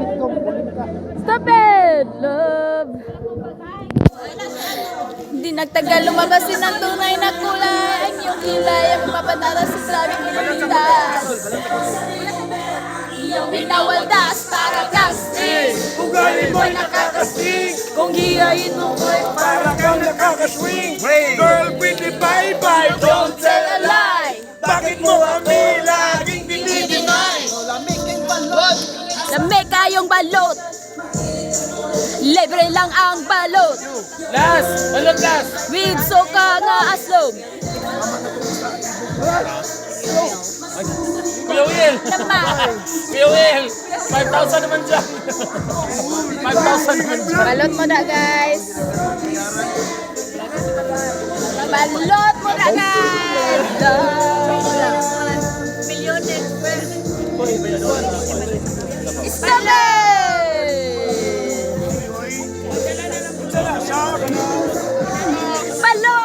Stop it, love! Di nagtagal lumabasin ang tunay na kulay. Ang iyong kilay ang mapatala sa sabing ilumitas Iyong binawaldas para casting Ugali mo'y nakakasting Kung giyain mo ko'y para kang nakakaswing. Girl with the bye-bye, don't tell a lie. Bakit mo kami laging dinideny? Lamig kang panlog Lamig kayong balot Libre lang ang balot Last! Balot last! With soka nga aslog Kuya Will! Kuya Will! 5,000 naman dyan! 5,000 naman dyan! Balot mo na guys Balot mo na guys Milyones Hello. Palo!